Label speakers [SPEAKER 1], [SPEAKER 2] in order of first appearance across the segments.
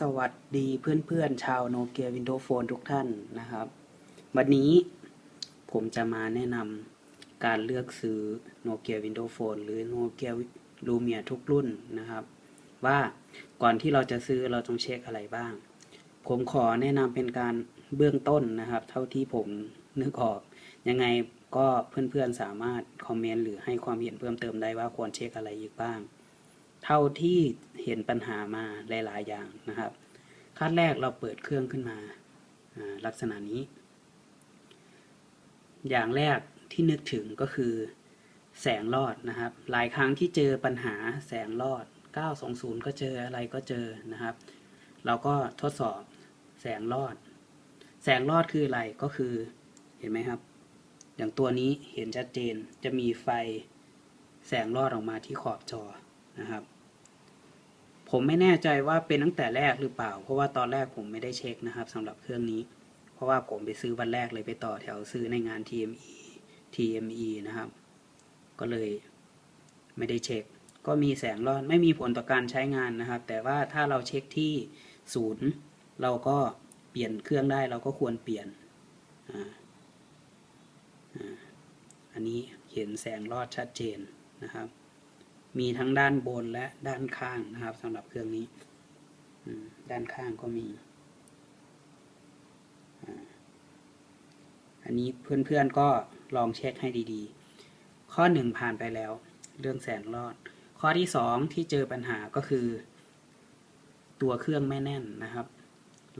[SPEAKER 1] สวัสดีเพื่อนๆ ชาวโนเกียวินโดว์โฟนทุกท่านนะครับ วันนี้ผมจะมาแนะนำการเลือกซื้อโนเกียวินโดว์โฟนหรือโนเกียลูเมียทุกรุ่นนะครับ ว่าก่อนที่เราจะซื้อเราต้องเช็คอะไรบ้าง ผมขอแนะนำเป็นการเบื้องต้นนะครับ เท่าที่ผมนึกออก ยังไงก็เพื่อนๆสามารถคอมเมนต์หรือให้ความเห็นเพิ่มเติมได้ว่าควรเช็คอะไรอีกบ้าง เท่าที่เห็นปัญหามาหลาย ๆ อย่างนะครับขั้นแรกเราเปิดเครื่องขึ้นมาอ่าลักษณะนี้ อย่างแรกที่นึกถึงก็คือแสงรอดนะครับ หลายครั้งที่เจอปัญหาแสงรอด 920 ก็เจออะไรก็เจอนะครับ เราก็ทดสอบแสงรอด แสงรอดคืออะไรก็คือเห็นไหมครับ อย่างตัวนี้เห็นชัดเจนจะมีไฟแสงรอดออกมาที่ขอบจอนะครับ ผมไม่แน่ใจว่าเป็นตั้งแต่แรกหรือเปล่า เพราะว่าตอนแรกผมไม่ได้เช็คนะครับสำหรับเครื่องนี้ เพราะว่าผมไปซื้อวันแรกเลยไปต่อแถวซื้อในงาน TME TME นะครับ ก็เลยไม่ได้เช็ค ก็มีแสงรอดไม่มีผลต่อการใช้งานนะครับ แต่ว่าถ้าเราเช็คที่ศูนย์เราก็เปลี่ยนเครื่องได้เราก็ควรเปลี่ยนออันนี้เห็นแสงรอดชัดเจนนะครับ มีทั้งด้านบนและด้านข้างนะครับสำหรับเครื่องนี้ด้านข้างก็มี อันนี้เพื่อนๆก็ลองเช็คให้ดีๆ ข้อหนึ่งผ่านไปแล้ว เรื่องแสงรอด ข้อที่สองที่เจอปัญหาก็คือ ตัวเครื่องไม่แน่นนะครับ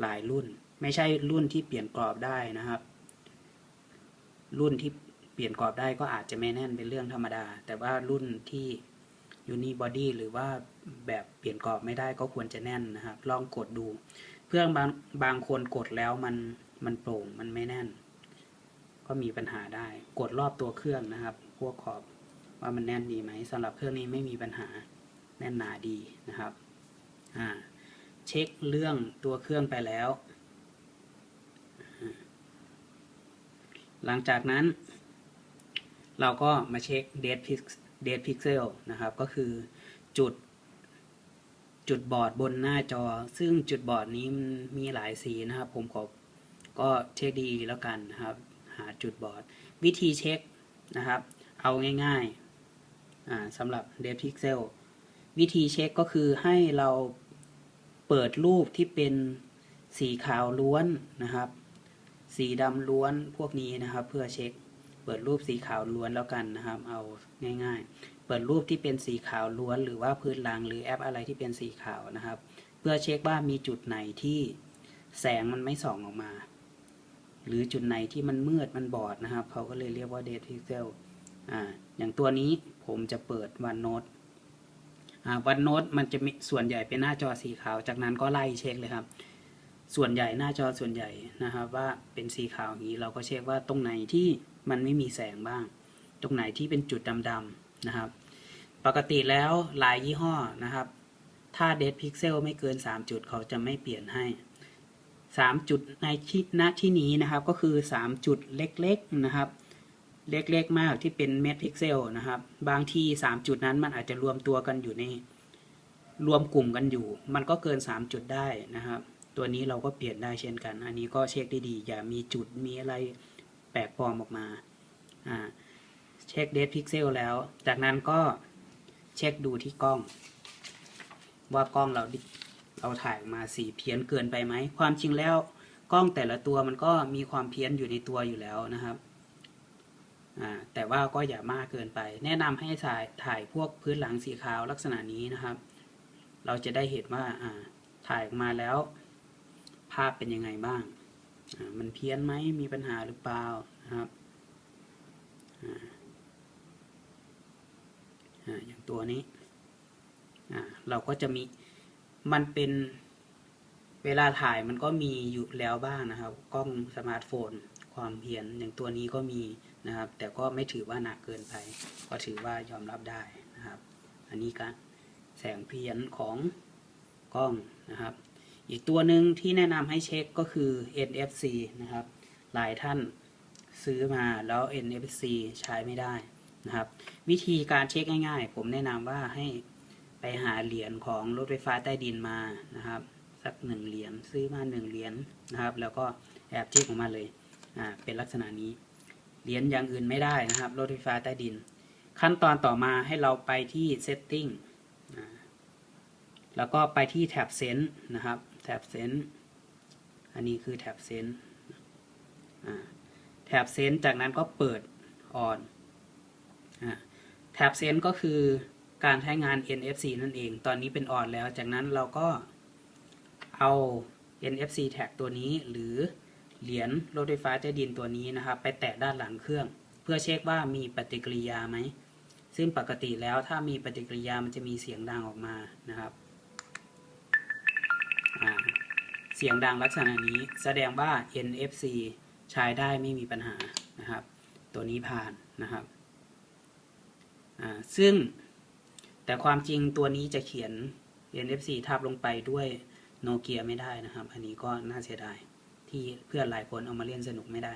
[SPEAKER 1] หลายรุ่นไม่ใช่รุ่นที่เปลี่ยนกรอบได้นะครับ รุ่นที่เปลี่ยนกรอบได้ก็อาจจะไม่แน่นเป็นเรื่องธรรมดา แต่ว่ารุ่นที่ ยูนิบอดี้หรือว่าแบบเปลี่ยนกรอบไม่ได้ก็ควรจะแน่นนะครับ ลองกดดู เพื่อนบางบางคนกดแล้วมันมันโปร่งมันไม่แน่น ก็มีปัญหาได้ กดรอบตัวเครื่องนะครับ พวกขอบว่ามันแน่นดีไหมสำหรับเครื่องนี้ไม่มีปัญหาแน่นหนาดีนะครับอ่าเช็คเรื่องตัวเครื่องไปแล้ว หลังจากนั้น เราก็มาเช็ค d e a d pixel นะครับ ก็คือจุดจุดบอดบนหน้าจอ ซึ่งจุดบอดนี้มันมีหลายสีนะครับ ผมขอก็เช็คดีแล้วกันนะครับ หาจุดบอด วิธีเช็คนะครับ เอาง่ายๆสำหรับ dead pixel วิธีเช็คก็คือให้เราเปิดรูปที่เป็นสีขาวล้วนนะครับ สีดำล้วนพวกนี้นะครับ เพื่อเช็ค เปิดรูปสีขาวล้วนแล้วกันนะครับ เอาง่าย ๆ เปิดรูปที่เป็นสีขาวล้วน หรือว่าพื้นหลังหรือแอปอะไรที่เป็นสีขาวนะครับ เพื่อเช็คว่ามีจุดไหนที่แสงมันไม่ส่องออกมา หรือจุดไหนที่มันมืดมันบอดนะครับเขาก็เลยเรียกว่า dead pixel อ่าอย่างตัวนี้ผมจะเปิดวันโนตอ่าวันโนตมันจะมีส่วนใหญ่เป็นหน้าจอสีขาว จากนั้นก็ไล่เช็คเลยครับ ส่วนใหญ่หน้าจอส่วนใหญ่นะครับ ว่าเป็นสีขาวอย่างนี้เราก็เช็คว่าตรงไหนที่ มันไม่มีแสงบ้าง ตรงไหนที่เป็นจุดดำๆนะครับ ปกติแล้วหลายยี่ห้อนะครับ ถ้า dead pixel ไม่เกิน 3 จุดเขาจะไม่เปลี่ยนให้ 3 จุดในที่ณที่นี้นะครับก็คือ 3 จุดเล็กๆนะครับ เล็กๆมากที่เป็นเม็ดพิกเซลนะครับ บางที่ 3 จุดนั้นมันอาจจะรวมตัวกันอยู่ในรวมกลุ่มกันอยู่ มันก็เกิน 3 จุดได้นะครับ ตัวนี้เราก็เปลี่ยนได้เช่นกัน อันนี้ก็เช็คดีๆอย่ามีจุดมีอะไร แปลกปลอมออกมาเช็คเดทพิกเซลแล้ว จากนั้นก็เช็คดูที่กล้อง ว่ากล้องเราเราถ่ายมาสีเพี้ยนเกินไปไหม ความจริงแล้วกล้องแต่ละตัวมันก็มีความเพี้ยนอยู่ในตัวอยู่แล้วนะครับแต่ว่าก็อย่ามากเกินไป แนะนำให้ถ่ายถ่ายพวกพื้นหลังสีขาวลักษณะนี้นะครับ เราจะได้เห็นว่าถ่ายออกมาแล้ว ภาพเป็นยังไงบ้าง มันเพี้ยนไหมมีปัญหาหรือเปล่า นะครับอย่างตัวนี้เราก็จะมีมันเป็นเวลาถ่ายมันก็มีอยู่แล้วบ้างนะครับ กล้องสมาร์ทโฟน ความเพียนอย่างตัวนี้ก็มีนะครับ แต่ก็ไม่ถือว่าหนักเกินไป ก็ถือว่ายอมรับได้นะครับ อันนี้ก็แสงเพี้ยนของกล้องนะครับ อีกตัวหนึ่งที่แนะนำให้เช็คก็คือ NFC นะครับ หลายท่าน ซื้อมาแล้ว NFC ใช้ไม่ได้นะครับ วิธีการเช็คง่ายๆ ผมแนะนำว่าให้ไปหาเหรียญของรถไฟฟ้าใต้ดินมานะครับ สักหนึ่งเหรียญซื้อมาหนึ่งเหรียญนะครับ แล้วก็แอบเช็คออกมาเลยอ่าเป็นลักษณะนี้เหรียญอย่างอื่นไม่ได้นะครับ รถไฟฟ้าใต้ดิน ขั้นตอนต่อมาให้เราไปที่ setting แล้วก็ไปที่แท็บเซนนะครับ แท็บเซนอันนี้คือแท็บเซนอ่า แท็บเซนจากนั้นก็เปิด on แท็บเซนก็คือการใช้งาน NFC นั่นเอง ตอนนี้เป็น on แล้ว จากนั้นเราก็เอา NFC tag ตัวนี้หรือเหรียญรถไฟฟ้าใต้ดินตัวนี้นะครับ ไปแตะด้านหลังเครื่อง เพื่อเช็คว่ามีปฏิกิริยาไหม ซึ่งปกติแล้วถ้ามีปฏิกิริยามันจะมีเสียงดังออกมานะครับเสียงดังลักษณะนี้แสดงว่า NFC ใช้ได้ไม่มีปัญหานะครับ ตัวนี้ผ่านนะครับซึ่งแต่ความจริงตัวนี้จะเขียน NFC ทับลงไปด้วยโนเกียไม่ได้นะครับ อันนี้ก็น่าเสียดาย ที่เพื่อนหลายคนเอามาเล่นสนุกไม่ได้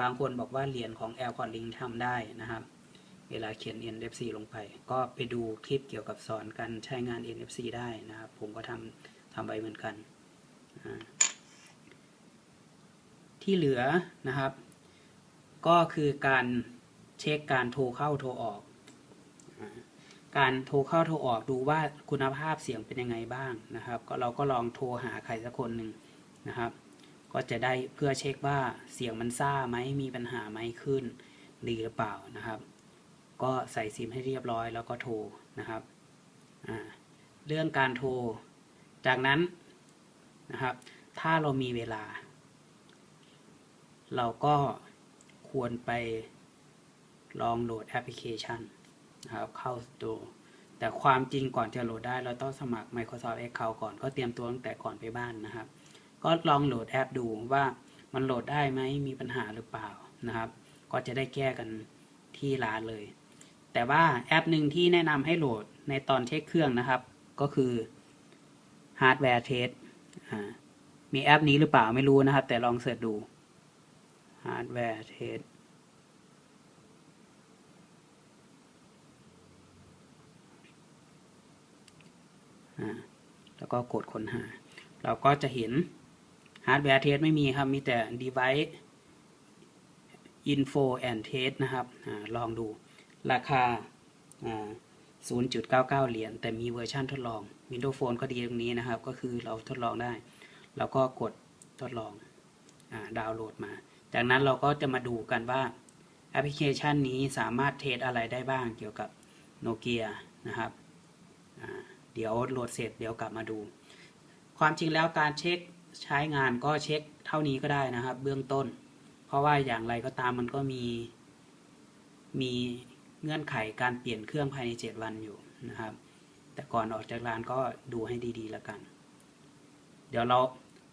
[SPEAKER 1] บางคนบอกว่าเหรียญของ a i r p o d Link ทำได้นะครับ เวลาเขียน NFC ลงไป ก็ไปดูคลิปเกี่ยวกับสอนการใช้งาน NFC ได้นะครับ ผมก็ทำทำไปเหมือนกันอ่า ที่เหลือนะครับ ก็คือการเช็คการโทรเข้าโทรออก การโทรเข้าโทรออกดูว่าคุณภาพเสียงเป็นยังไงบ้างนะครับ ก็เราก็ลองโทรหาใครสักคนหนึ่งนะครับ ก็จะได้เพื่อเช็คว่าเสียงมันซ่าไหมมีปัญหาไหมขึ้นดีหรือเปล่านะครับ ก็ใส่ซิมให้เรียบร้อยแล้วก็โทรนะครับเรื่องการโทร จากนั้นนะครับ ถ้าเรามีเวลา เราก็ควรไปลองโหลดแอปพลิเคชันนะครับเข้า Store แต่ความจริงก่อนจะโหลดได้เราต้องสมัคร Microsoft Account ก่อนก็เตรียมตัวตั้งแต่ก่อนไปบ้านนะครับ ก็ลองโหลดแอปดูว่ามันโหลดได้ไหมมีปัญหาหรือเปล่านะครับ ก็จะได้แก้กันที่ร้านเลย แต่ว่าแอปหนึ่งที่แนะนำให้โหลดในตอนเช็คเครื่องนะครับ ก็คือ Hardware Test อมีแอปนี้หรือเปล่าไม่รู้นะครับ แต่ลองเสิร์ชดู Hardware Test อ่าแล้วก็กดค้นหา เราก็จะเห็น Hardware Test ไม่มีครับ มีแต่ Device Info and Test นะครับอลองดูราคาอ่า0.99 เหรียญ แต่มีเวอร์ชันทดลอง Windows Phone ก็ดีตรงนี้นะครับ ก็คือเราทดลองได้เราก็กดทดลองอดาวน์โหลดมา จากนั้นเราก็จะมาดูกันว่าแอปพลิเคชันนี้สามารถเทสอะไรได้บ้างเกี่ยวกับโนเกียนะครับเดี๋ยวโหลดเสร็จเดี๋ยวกลับมาดู ความจริงแล้วการเช็คใช้งานก็เช็คเท่านี้ก็ได้นะครับ เบื้องต้น เพราะว่าอย่างไรก็ตามมันก็มี มีเงื่อนไขการเปลี่ยนเครื่องภายใน 7 วันอยู่นะครับ แต่ก่อนออกจากร้านก็ดูให้ดีๆแล้วกัน เดี๋ยวเรา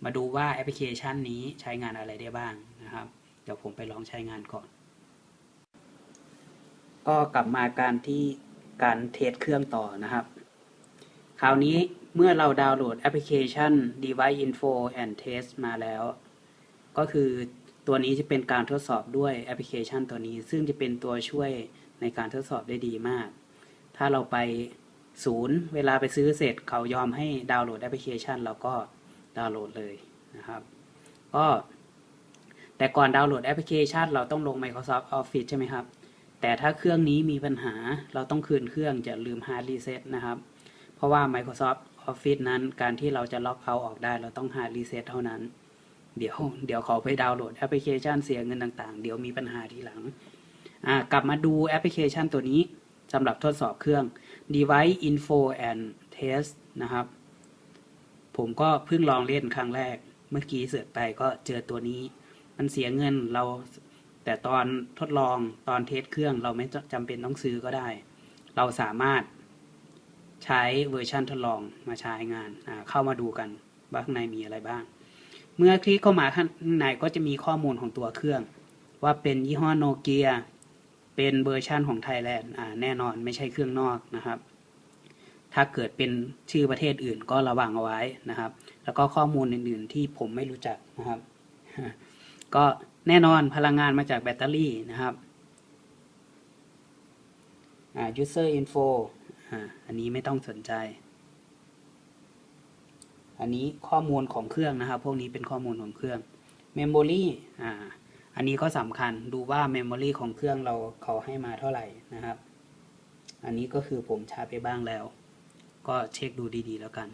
[SPEAKER 1] มาดูว่าแอปพลิเคชันนี้ใช้งานอะไรได้บ้างนะครับ เดี๋ยวผมไปลองใช้งานก่อน ก็กลับมาการที่การเทสเครื่องต่อนะครับ คราวนี้เมื่อเราดาวน์โหลดแอปพลิเคชัน Device Info and Test มาแล้ว ก็คือตัวนี้จะเป็นการทดสอบด้วยแอปพลิเคชันตัวนี้ ซึ่งจะเป็นตัวช่วยในการทดสอบได้ดีมาก ถ้าเราไปศูนย์เวลาไปซื้อเสร็จเขายอมให้ดาวน์โหลดแอปพลิเคชันเราก็ ดาวน์โหลดเลยนะครับก็แต่ก่อนดาวน์โหลดแอปพลิเคชัน เราต้องลง Microsoft Office ใช่ไหมครับ แต่ถ้าเครื่องนี้มีปัญหาเราต้องคืนเครื่องจะลืม hard reset นะครับ เพราะว่า Microsoft Office นั้นการที่เราจะล็อกเอาออกได้ เราต้อง hard reset เท่านั้น เดี๋ยวเดี๋ยวขาไปดาวน์โหลดแอปพลิเคชันเสียเงินต่างๆ เดี๋ยวมีปัญหาทีหลังกลับมาดูแอปพลิเคชันตัวนี้สำหรับทดสอบเครื่อง device info and test นะครับ ผมก็เพิ่งลองเล่นครั้งแรก เมื่อกี้เสิร์ชไปก็เจอตัวนี้ มันเสียเงินเรา แต่ตอนทดลองตอนเทสเครื่องเราไม่จำเป็นต้องซื้อก็ได้ เราสามารถใช้เวอร์ชันทดลองมาใช้งานเข้ามาดูกันว่าข้างในมีอะไรบ้าง เมื่อคลิกเข้ามาข้างในก็จะมีข้อมูลของตัวเครื่อง ว่าเป็นยี่ห้อโนเกียเป็นเวอร์ชันของไทยแลนด์แน่นอนไม่ใช่เครื่องนอกนะครับ ถ้าเกิดเป็นชื่อประเทศอื่นก็ระวังเอาไว้นะครับ แล้วก็ข้อมูลอื่น ๆ ที่ผมไม่รู้จักนะครับ ก็แน่นอนพลังงานมาจากแบตเตอรี่นะครับ user info อันนี้ไม่ต้องสนใจ อันนี้ข้อมูลของเครื่องนะครับ พวกนี้เป็นข้อมูลของเครื่อง Memory อ่า อันนี้ก็สำคัญดูว่า Memory ของเครื่องเราเขาให้มาเท่าไหร่นะครับ อันนี้ก็คือผมชาร์จไปบ้างแล้ว ก็เช็คดูดีๆแล้วกัน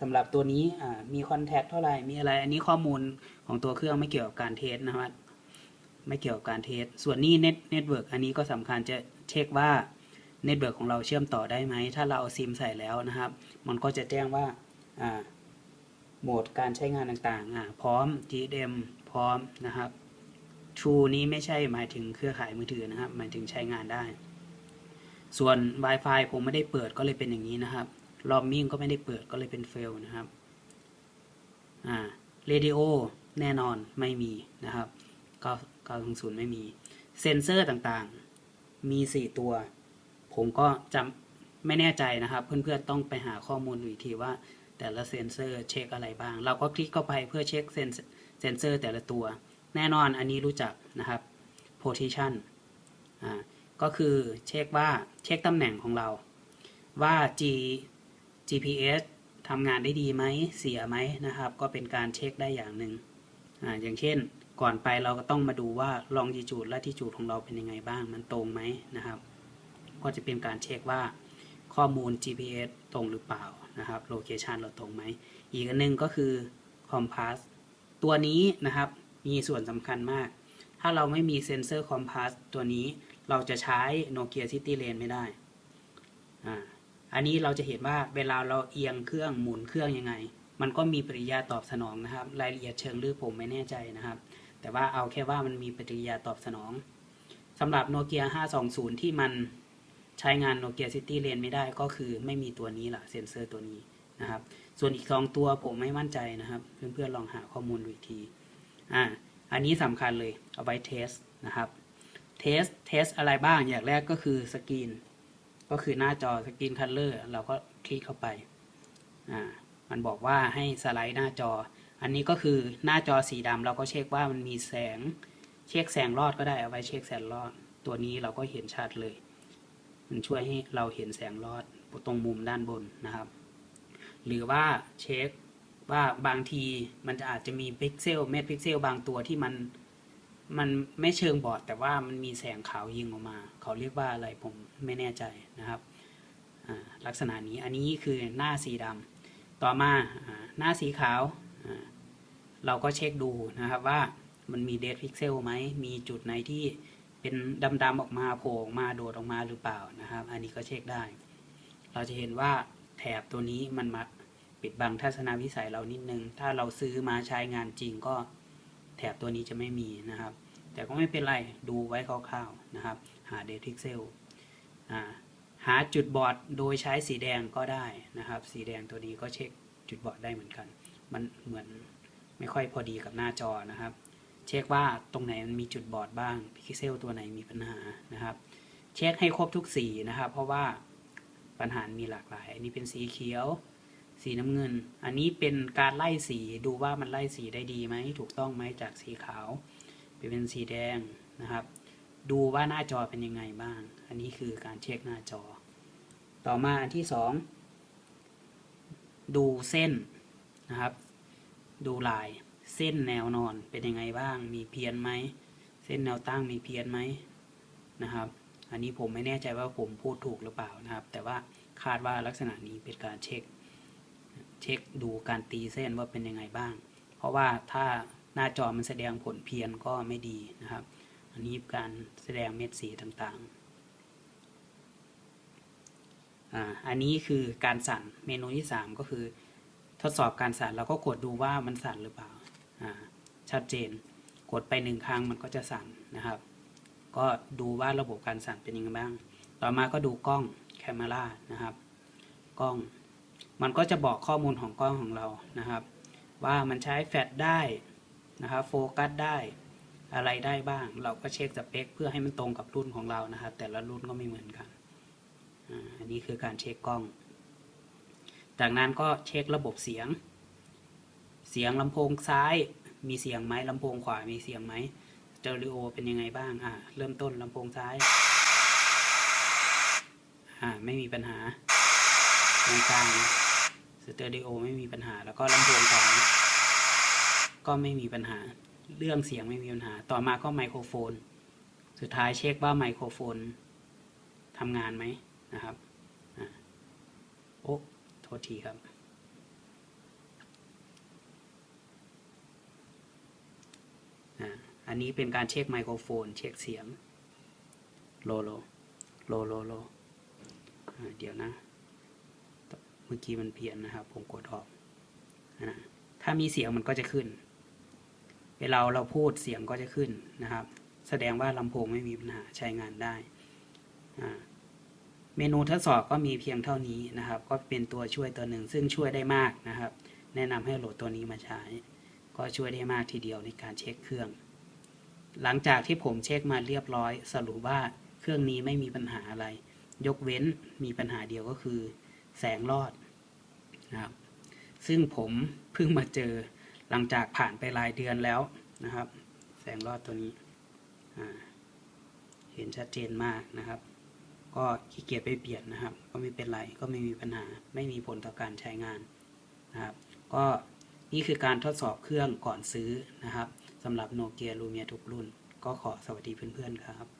[SPEAKER 1] สำหรับตัวนี้มีคอนแทคเท่าไหร่ มีอะไร อันนี้ข้อมูลของตัวเครื่องไม่เกี่ยวกับการเทสนะครับไม่เกี่ยวกับการเทส ส่วนนี้เน็ตเน็ตเวิร์กอันนี้ก็สำคัญจะเช็คว่าเน็ตเวิร์กของเราเชื่อมต่อได้ไหม ถ้าเราเอาซิมใส่แล้วนะครับ มันก็จะแจ้งว่าโหมดการใช้งานต่างๆ พร้อม GSM พร้อมนะครับ True นี้ไม่ใช่หมายถึงเครือข่ายมือถือนะครับ หมายถึงใช้งานได้ ส่วน Wi-Fi ผมไม่ได้เปิดก็เลยเป็นอย่างนี้นะครับลอมมิ่งก็ไม่ได้เปิดก็เลยเป็นเฟลนะครับอ่าเรดิโอแน่นอนไม่มีนะครับ990ไม่มี เซนเซอร์ต่างๆ มี 4 ตัว ผมก็จำไม่แน่ใจนะครับ เพื่อนๆต้องไปหาข้อมูลอีกทีว่าแต่ละเซนเซอร์เช็คอะไรบ้าง เราก็คลิกเข้าไปเพื่อเช็คเซนเซนเซอร์แต่ละตัว แน่นอนอันนี้รู้จักนะครับ position อ่า ก็คือเช็คว่าเช็คตำแหน่งของเรา ว่า G GPS ทำงานได้ดีไหมเสียไหมนะครับ ก็เป็นการเช็คได้อย่างหนึ่งอ่าอย่างเช่น ก่อนไปเราก็ต้องมาดูว่า longitude และ latitude ของเราเป็นยังไงบ้างมันตรงไหมนะครับ ก็จะเป็นการเช็คว่าข้อมูล GPS ตรงหรือเปล่านะครับ location เราตรงไหมอีกอันนึงก็คือ compass ตัวนี้นะครับมีส่วนสำคัญมาก ถ้าเราไม่มีเซ็นเซอร์ compass ตัวนี้ เราจะใช้ Nokia City Lane ไม่ได้อ่าอันนี้เราจะเห็นว่าเวลาเราเอียงเครื่องหมุนเครื่องยังไง มันก็มีปฏิกิริยาตอบสนองนะครับ รายละเอียดเชิงลึกผมไม่แน่ใจนะครับ แต่ว่าเอาแค่ว่ามันมีปฏิกิริยาตอบสนองสำหรับโนเกีย520 ที่มันใช้งานโนเกียซิตี้เลนไม่ได้ก็คือไม่มีตัวนี้แหละเซ็นเซอร์ตัวนี้นะครับ ส่วนอีกสองตัวผมไม่มั่นใจนะครับ เพื่อนๆลองหาข้อมูลดูอีกทีอ่าอันนี้สำคัญเลยเอาไว้เทสนะครับ เทสเทสอะไรบ้าง อย่างแรกก็คือสกรีน ก็คือหน้าจอสกรีนคัลเลอร์เราก็คลิกเข้าไป อ่า มันบอกว่าให้สไลด์หน้าจอ อันนี้ก็คือหน้าจอสีดำเราก็เช็คว่ามันมีแสง เช็คแสงรอดก็ได้เอาไว้เช็คแสงรอด ตัวนี้เราก็เห็นชัดเลย มันช่วยให้เราเห็นแสงรอดตรงมุมด้านบนนะครับ หรือว่าเช็คว่าบางทีมันจะอาจจะมีพิกเซลเม็ดพิกเซลบางตัวที่มัน มันไม่เชิงบอดแต่ว่ามันมีแสงขาวยิงออกมา เขาเรียกว่าอะไรผมไม่แน่ใจนะครับลักษณะนี้อันนี้คือหน้าสีดำต่อมาอหน้าสีขาว เราก็เช็คดูนะครับว่ามันมีเด d พิกเซลไหมมีจุดไหนที่เป็นดำๆออกมาโผล่ออกมาโดดออกมาหรือเปล่านะครับ อันนี้ก็เช็คได้ เราจะเห็นว่าแถบตัวนี้มันมาปิดบังทัศนวิสัยเรานิดนึง ถ้าเราซื้อมาใช้งานจริงก็ แถบตัวนี้จะไม่มีนะครับ แต่ก็ไม่เป็นไรดูไว้คร่าวๆนะครับ หาเด d พิกเซลหาจุดบอดโดยใช้สีแดงก็ได้นะครับ สีแดงตัวนี้ก็เช็คจุดบอดได้เหมือนกัน มันเหมือนไม่ค่อยพอดีกับหน้าจอนะครับ เช็คว่าตรงไหนมันมีจุดบอดบ้างพิกเซลตัวไหนมีปัญหานะครับ เช็คให้ครบทุกสีนะครับ เพราะว่าปัญหามีหลากหลาย อันนี้เป็นสีเขียว สีน้ำเงิน อันนี้เป็นการไล่สีดูว่ามันไล่สีได้ดีไหมถูกต้องไหมจากสีขาวไปเป็นสีแดงนะครับ ดูว่าหน้าจอเป็นยังไงบ้าง อันนี้คือการเช็คหน้าจอ ต่อมาอันที่สองดูเส้นนะครับ ดูลายเส้นแนวนอนเป็นยังไงบ้าง มีเพี้ยนไหมเส้นแนวตั้งมีเพี้ยนไหมนะครับ อันนี้ผมไม่แน่ใจว่าผมพูดถูกหรือเปล่านะครับ แต่ว่าคาดว่าลักษณะนี้เป็นการเช็ค เช็คดูการตีเส้นว่าเป็นยังไงบ้าง เพราะว่าถ้าหน้าจอมันแสดงผลเพี้ยนก็ไม่ดีนะครับ อันนี้การแสดงเม็ดสีต่างๆอ่าอันนี้คือการสั่นเมนูที่ 3 ก็คือ ทดสอบการสั่นเราก็กดดูว่ามันสั่นหรือเปล่าอ่าชัดเจน กดไปหนึ่งครั้งมันก็จะสั่นนะครับ ก็ดูว่าระบบการสั่นเป็นยังไงบ้าง ต่อมาก็ดูกล้องแคม e รานะครับ กล้อง มันก็จะบอกข้อมูลของกล้องของเรานะครับ ว่ามันใช้แฟลชได้นะครับโฟกัสได้อะไรได้บ้าง เราก็เช็คสเปคเพื่อให้มันตรงกับรุ่นของเรานะครับ แต่ละรุ่นก็ไม่เหมือนกันอันนี้คือการเช็คกล้อง จากนั้นก็เช็คระบบเสียง เสียงลำโพงซ้ายมีเสียงไหมลำโพงขวามีเสียงไหมสเตอริโอเป็นยังไงบ้างอ่าเริ่มต้นลำโพงซ้ายอ่าไม่มีปัญหาตรงกลาง สเตอริโอไม่มีปัญหา แล้วก็ลำโพงของก็ไม่มีปัญหา เรื่องเสียงไม่มีปัญหา ต่อมาก็ไมโครโฟน สุดท้ายเช็คว่าไมโครโฟนทำงานไหมนะครับโอ้โทษทีครับ อันนี้เป็นการเช็คไมโครโฟน เช็คเสียง โลโล โลโลโลเดี๋ยวนะ มื่อกี้มันเพี้ยนนะครับ ผมกดออกถ้ามีเสียงมันก็จะขึ้น เวลาเราพูดเสียงก็จะขึ้นนะครับ แสดงว่าลำโพงไม่มีปัญหาใช้งานได้ เมนูทดสอบก็มีเพียงเท่านี้นะครับ ก็เป็นตัวช่วยตัวหนึ่งซึ่งช่วยได้มากนะครับ แนะนำให้โหลดตัวนี้มาใช้ ก็ช่วยได้มากทีเดียวในการเช็คเครื่อง หลังจากที่ผมเช็คมาเรียบร้อย สรุปว่าเครื่องนี้ไม่มีปัญหาอะไร ยกเว้นมีปัญหาเดียวก็คือ แสงรอดนะครับ ซึ่งผมเพิ่งมาเจอหลังจากผ่านไปหลายเดือนแล้วนะครับ แสงรอดตัวนี้เห็นชัดเจนมากนะครับ ก็ขี้เกียจไปเปลี่ยนนะครับ ก็ไม่เป็นไรก็ไม่มีปัญหาไม่มีผลต่อการใช้งานนะครับ ก็นี่คือการทดสอบเครื่องก่อนซื้อนะครับสำหรับโนเกียลูเมียทุกรุ่น ก็ขอสวัสดีเพื่อนๆครับ